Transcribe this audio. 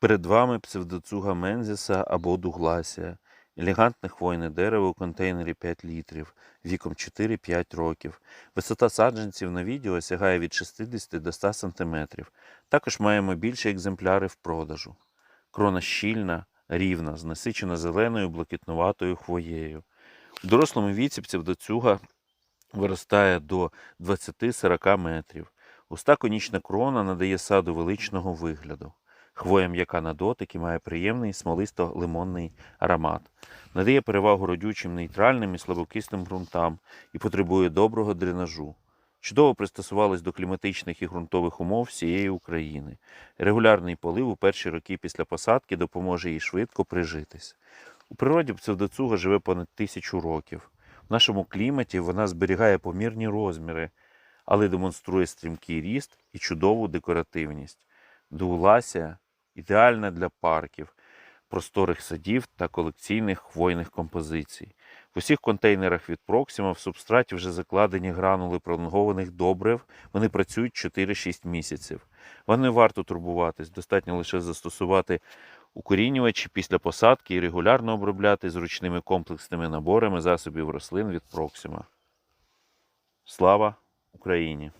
Перед вами псевдоцуга Мензіса або Дугласія. Елегантне хвойне дерево у контейнері 5 літрів, віком 4-5 років. Висота саджанців на відео сягає від 60 до 100 см. Також маємо більші екземпляри в продажу. Крона щільна, рівна, з насичено зеленою блакитнуватою хвоєю. У дорослому віці псевдоцюга виростає до 20-40 метрів. Густа конічна крона надає саду величного вигляду. Хвоя м'яка на дотик і має приємний смолисто-лимонний аромат. Надає перевагу родючим нейтральним і слабокисним ґрунтам і потребує доброго дренажу. Чудово пристосувалась до кліматичних і ґрунтових умов всієї України. Регулярний полив у перші роки після посадки допоможе їй швидко прижитись. У природі псевдоцуга живе понад тисячу років. В нашому кліматі вона зберігає помірні розміри, але демонструє стрімкий ріст і чудову декоративність. Дугласія ідеальна для парків, просторих садів та колекційних хвойних композицій. В усіх контейнерах від Proxima в субстраті вже закладені гранули пролонгованих добрив. Вони працюють 4-6 місяців. Вам не варто турбуватись, достатньо лише застосувати укорінювачі після посадки і регулярно обробляти зручними комплексними наборами засобів рослин від Proxima. Слава Україні!